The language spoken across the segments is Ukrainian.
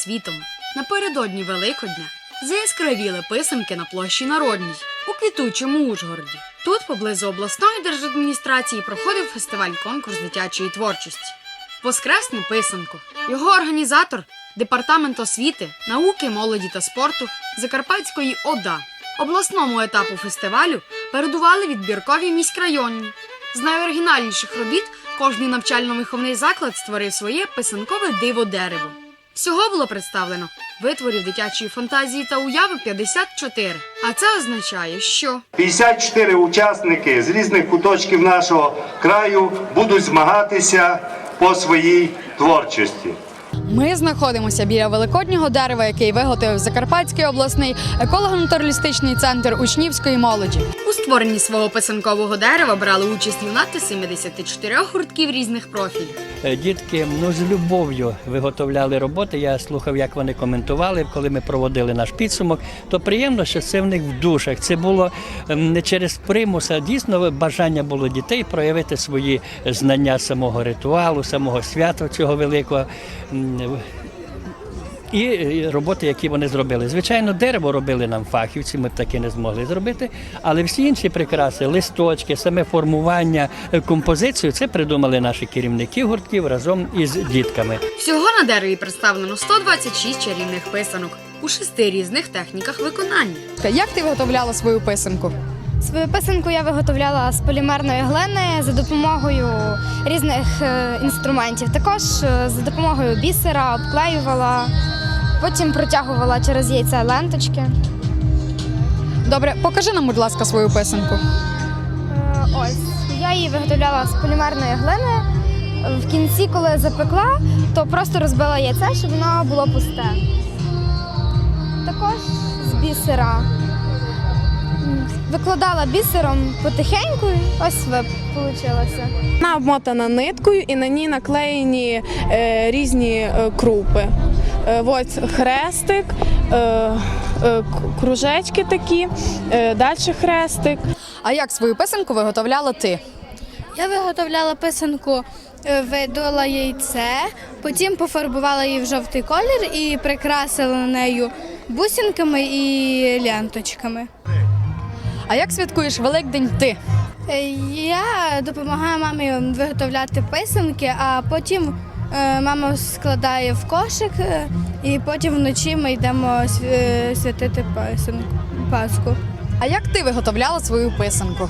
світом напередодні Великодня заяскравіли писанки на площі Народній у квітучому Ужгороді. Тут, поблизу обласної держадміністрації, проходив фестиваль конкурс дитячої творчості. Воскресне писанко. Його організатор Департамент освіти, науки, молоді та спорту Закарпатської ОДА. Обласному етапу фестивалю передували відбіркові міськрайонні. З найоригінальніших робіт кожний навчально-виховний заклад створив своє писанкове диво дерево. Всього було представлено витворів дитячої фантазії та уяви 54. А це означає, що 54 учасники з різних куточків нашого краю будуть змагатися по своїй творчості. Ми знаходимося біля великоднього дерева, який виготовив Закарпатський обласний еколого-натуралістичний центр учнівської молоді. У створенні свого писанкового дерева брали участь юнати 74 гуртків різних профілів. Е, Дітки ну, з любов'ю виготовляли роботи. Я слухав, як вони коментували, коли ми проводили наш підсумок. То приємно, що це в них в душах. Це було не через примус, а дійсно бажання було дітей проявити свої знання самого ритуалу, самого свята цього великого. І роботи, які вони зробили. Звичайно, дерево робили нам фахівці, ми б таки не змогли зробити. Але всі інші прикраси, листочки, саме формування, е, композицію це придумали наші керівники гуртків разом із дітками. Всього на дереві представлено 126 чарівних писанок у шести різних техніках виконання. Як ти виготовляла свою писанку? Свою писанку я виготовляла з полімерної глини за допомогою різних е, інструментів. Також е, за допомогою бісера обклеювала, потім протягувала через яйця ленточки. Добре, покажи нам, будь ласка, свою писанку. Е, Ось я її виготовляла з полімерної глини. В кінці, коли запекла, то просто розбила яйце, щоб воно було пусте. Також з бісера. Викладала бісером потихеньку, і ось вийшло. Вона обмотана ниткою і на ній наклеєні е, різні е, крупи. Е, ось хрестик, е, е, кружечки такі, далі хрестик. А як свою писанку виготовляла ти? Я виготовляла писанку, видула яйце, потім пофарбувала її в жовтий колір і прикрасила нею бусинками і ленточками. А як святкуєш Великдень ти? Я допомагаю мамі виготовляти писанки, а потім мама складає в кошик, е, і потім вночі ми йдемо е, святити писанку, Пасху. А як ти виготовляла свою писанку?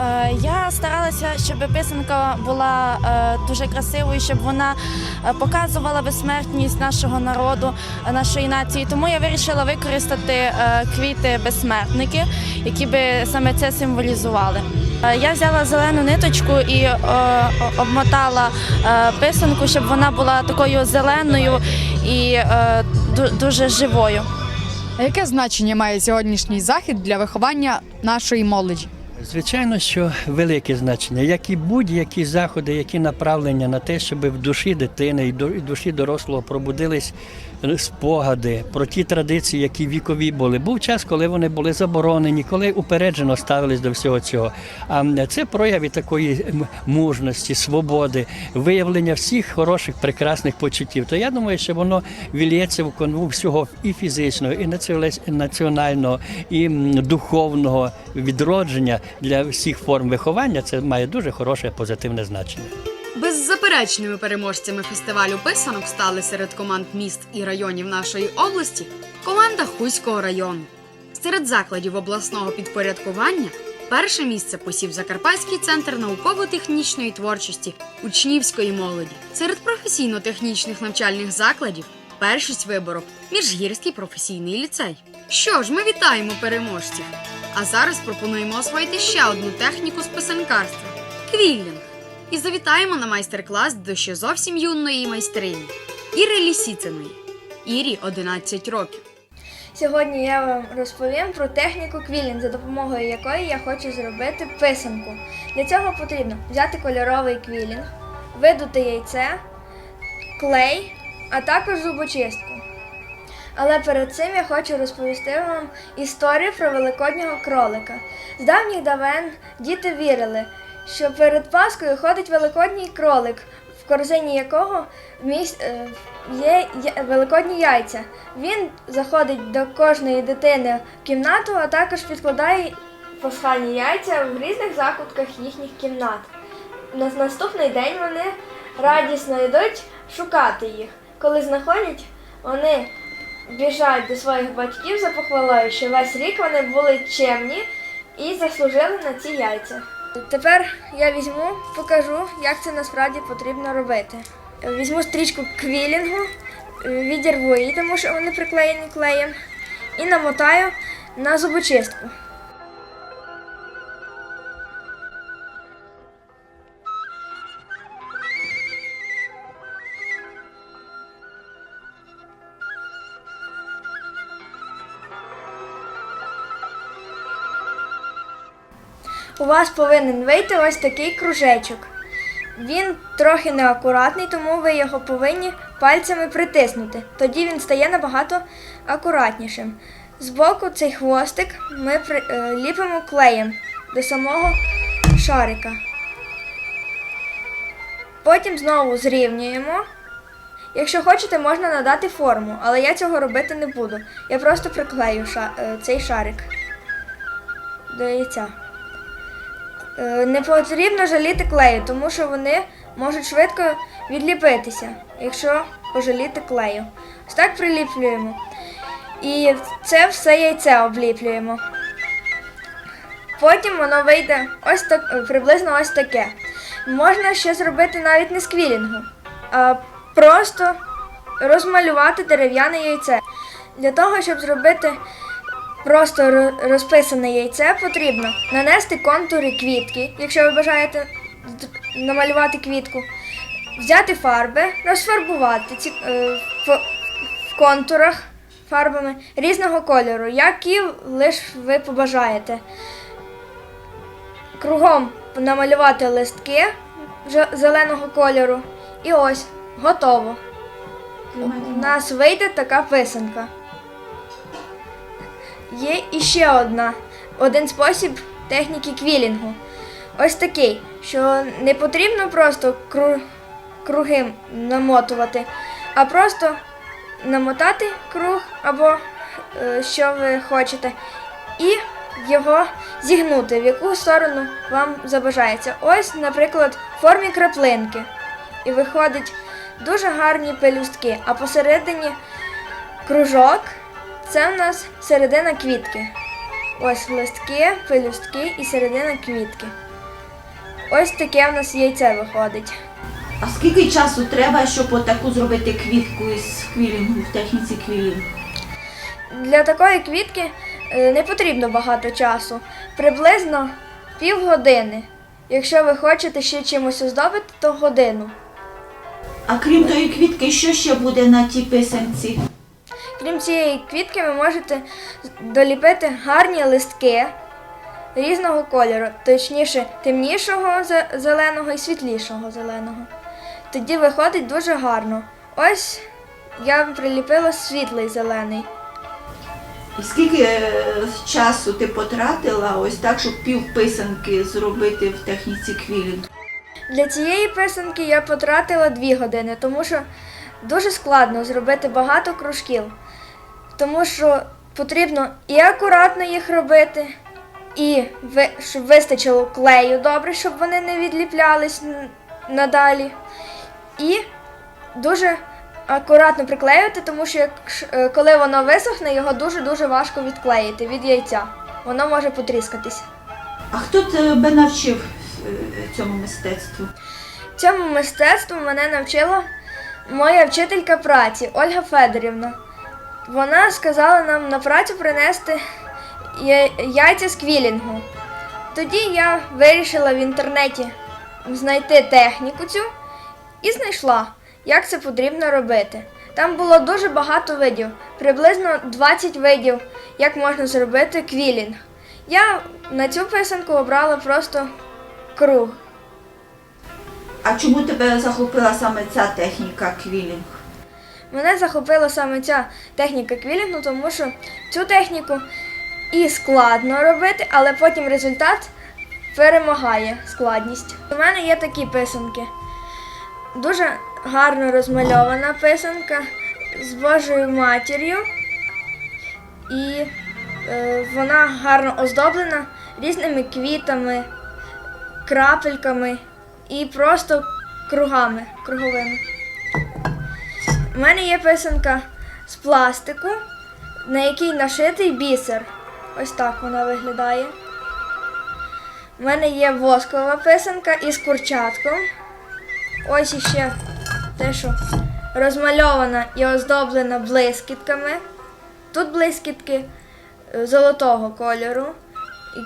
Е, Я старалася, щоб писанка була е, дуже красивою, щоб вона е, показувала безсмертність нашого народу, е, нашої нації. Тому я вирішила використати е, квіти безсмертники, які би саме це символізували. Е, Я взяла зелену ниточку і е, о- обмотала е, писанку, щоб вона була такою зеленою і о, дуже живою. Яке значення має сьогоднішній захід для виховання нашої молоді? Звичайно, що велике значення, як і будь-які заходи, які направлення на те, щоб в душі дитини і до- душі дорослого пробудились е, спогади про ті традиції, які вікові були. Був час, коли вони були заборонені, коли упереджено ставились до всього цього. А це прояви такої мужності, свободи, виявлення всіх хороших, прекрасних почуттів. То я думаю, що воно вільється в конву всього і фізичного, і національ- національного, і духовного відродження для всіх форм виховання. Це має дуже хороше позитивне значення. Беззаперечними переможцями фестивалю писанок стали серед команд міст і районів нашої області команда Хуського району. Серед закладів обласного підпорядкування перше місце посів Закарпатський центр науково-технічної творчості учнівської молоді. Серед професійно-технічних навчальних закладів першість виборов Міжгірський професійний ліцей. Що ж, ми вітаємо переможців! А зараз пропонуємо освоїти ще одну техніку з писанкарства квіллінг. І завітаємо на майстер-клас до ще зовсім юної майстрині Іри Лісіциної. Ірі 11 років. Сьогодні я вам розповім про техніку квілінг, за допомогою якої я хочу зробити писанку. Для цього потрібно взяти кольоровий квілінг, видути яйце, клей, а також зубочистку. Але перед цим я хочу розповісти вам історію про великоднього кролика. З давніх давен діти вірили, що перед Паскою ходить великодній кролик в корзині якого е, є великодні яйця. Він заходить до кожної дитини в кімнату, а також підкладає пасхальні яйця в різних закутках їхніх кімнат. На наступний день вони радісно йдуть шукати їх. Коли знаходять, вони біжать до своїх батьків за похвалою, що весь рік вони були чемні і заслужили на ці яйця. Тепер я візьму, покажу, як це насправді потрібно робити. Візьму стрічку квілінгу, відірву її, тому що вони приклеєні клеєм, і намотаю на зубочистку. У вас повинен вийти ось такий кружечок. Він трохи неакуратний, тому ви його повинні пальцями притиснути. Тоді він стає набагато акуратнішим. Збоку цей хвостик ми е, ліпимо клеєм до самого шарика. Потім знову зрівнюємо. Якщо хочете, можна надати форму, але я цього робити не буду. Я просто приклею е, цей шарик до яйця. Е, Не потрібно жаліти клею, тому що вони можуть швидко відліпитися, якщо пожаліти клею. Ось так приліплюємо. І це все яйце обліплюємо. Потім воно вийде ось так, е, приблизно ось таке. Можна ще зробити навіть не з квілінгу, а просто розмалювати дерев'яне яйце. Для того, щоб зробити просто розписане яйце потрібно нанести контури квітки, якщо ви бажаєте намалювати квітку, взяти фарби, розфарбувати ці е, в, в контурах фарбами різного кольору, які лише ви побажаєте. Кругом намалювати листки зеленого кольору. І ось, готово. У нас вийде така писанка. Є іще одна, один спосіб техніки квілінгу. Ось такий, що не потрібно просто кру, круги намотувати, а просто намотати круг або е, що ви хочете, і його зігнути, в яку сторону вам забажається. Ось, наприклад, в формі краплинки. І виходить дуже гарні пелюстки, а посередині кружок це в нас середина квітки. Ось листки, пелюстки і середина квітки. Ось таке в нас яйце виходить. А скільки часу треба, щоб отаку зробити квітку із квілінгу в техніці квілінгу? Для такої квітки е, не потрібно багато часу, приблизно півгодини. Якщо ви хочете ще чимось оздобити, то годину. А крім тої квітки, що ще буде на тій писанці? Крім цієї квітки, ви можете доліпити гарні листки різного кольору, точніше темнішого зеленого і світлішого зеленого. Тоді виходить дуже гарно. Ось я приліпила світлий зелений. І скільки е, часу ти потратила ось так, щоб пів писанки зробити в техніці квілінг? Для цієї писанки я потратила дві години, тому що дуже складно зробити багато кружків, тому що потрібно і акуратно їх робити, і щоб вистачило клею добре, щоб вони не відліплялись надалі. І дуже акуратно приклеювати, тому що е, коли воно висохне, його дуже-дуже важко відклеїти від яйця. Воно може потріскатись. А хто тебе навчив е, цьому мистецтву? Цьому мистецтву мене навчила моя вчителька праці Ольга Федорівна. Вона сказала нам на працю принести яйця з квілінгу. Тоді я вирішила в інтернеті знайти техніку цю і знайшла, як це потрібно робити. Там було дуже багато видів, приблизно 20 видів, як можна зробити квілінг. Я на цю писанку обрала просто круг. А чому тебе захопила саме ця техніка квілінг? Мене захопила саме ця техніка квілінгу, тому що цю техніку і складно робити, але потім результат перемагає складність. У мене є такі писанки. дуже гарно розмальована писанка з Божою матір'ю. І е, вона гарно оздоблена різними квітами, крапельками і просто кругами круговими. У мене є писанка з пластику, на якій нашитий бісер. Ось так вона виглядає. У мене є воскова писанка із курчатком. Ось іще те, що розмальована і оздоблена блискітками. Тут блискітки е, золотого кольору, і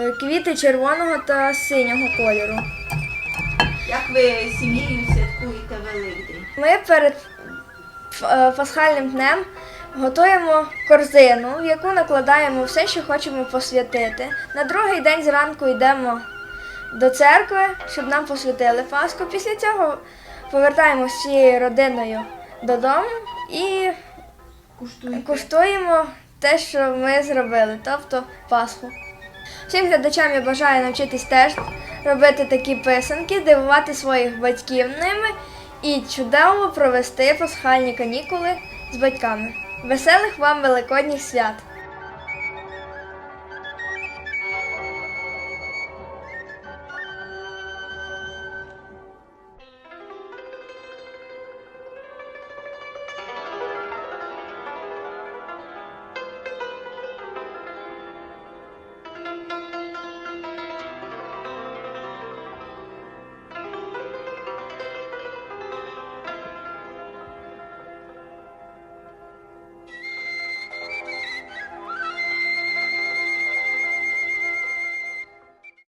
е, квіти червоного та синього кольору. Як ви сім'єю святкуєте Великдень? Ми перед пасхальним днем готуємо корзину, в яку накладаємо все, що хочемо посвятити. На другий день зранку йдемо до церкви, щоб нам посвятили Пасху. Після цього повертаємося всією родиною додому і куштуємо те, що ми зробили, тобто Пасху. Всім глядачам я бажаю навчитись теж робити такі писанки, дивувати своїх батьків ними і чудово провести пасхальні канікули з батьками. Веселих вам великодніх свят!